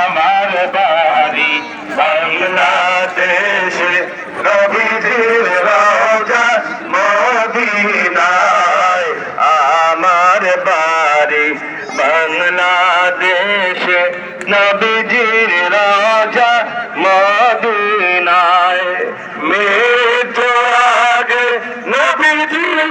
আমার বাড়ি বাংলাদেশে নবীজির রওজা মদিনায়। আমার বাড়ি বাংলাদেশে নবীজির রওজা মদিনায় মৃত্যু আগে নবীজির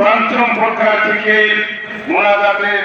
পঞ্চম প্রকার থেকে মোনাজাতের